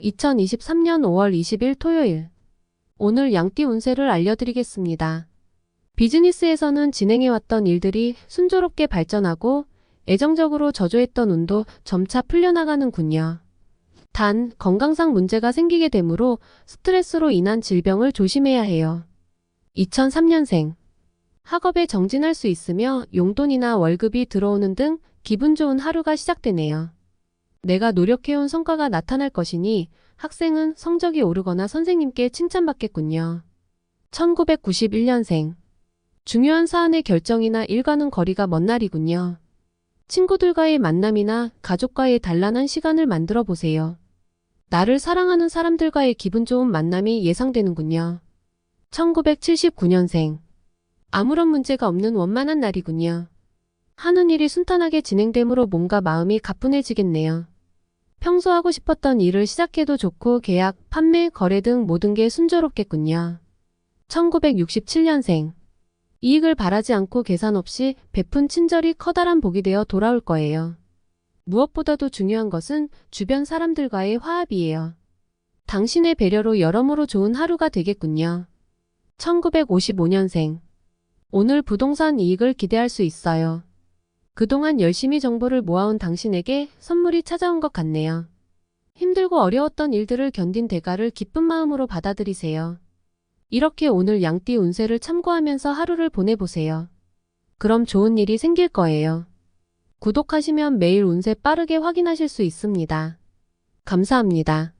2023년 5월 20일 토요일. 오늘 양띠 운세를 알려드리겠습니다. 비즈니스에서는 진행해왔던 일들이 순조롭게 발전하고 애정적으로 저조했던 운도 점차 풀려나가는군요. 단, 건강상 문제가 생기게 되므로 스트레스로 인한 질병을 조심해야 해요. 2003년생. 학업에 정진할 수 있으며 용돈이나 월급이 들어오는 등 기분 좋은 하루가 시작되네요. 내가 노력해온 성과가 나타날 것이니 학생은 성적이 오르거나 선생님께 칭찬받겠군요. 1991년생. 중요한 사안의 결정이나 일과는 거리가 먼 날이군요. 친구들과의 만남이나 가족과의 단란한 시간을 만들어 보세요. 나를 사랑하는 사람들과의 기분 좋은 만남이 예상되는군요. 1979년생. 아무런 문제가 없는 원만한 날이군요. 하는 일이 순탄하게 진행되므로 몸과 마음이 가뿐해지겠네요. 평소 하고 싶었던 일을 시작해도 좋고 계약, 판매, 거래 등 모든 게 순조롭겠군요. 1967년생. 이익을 바라지 않고 계산 없이 베푼 친절이 커다란 복이 되어 돌아올 거예요. 무엇보다도 중요한 것은 주변 사람들과의 화합이에요. 당신의 배려로 여러모로 좋은 하루가 되겠군요. 1955년생. 오늘 부동산 이익을 기대할 수 있어요. 그동안 열심히 정보를 모아온 당신에게 선물이 찾아온 것 같네요. 힘들고 어려웠던 일들을 견딘 대가를 기쁜 마음으로 받아들이세요. 이렇게 오늘 양띠 운세를 참고하면서 하루를 보내보세요. 그럼 좋은 일이 생길 거예요. 구독하시면 매일 운세 빠르게 확인하실 수 있습니다. 감사합니다.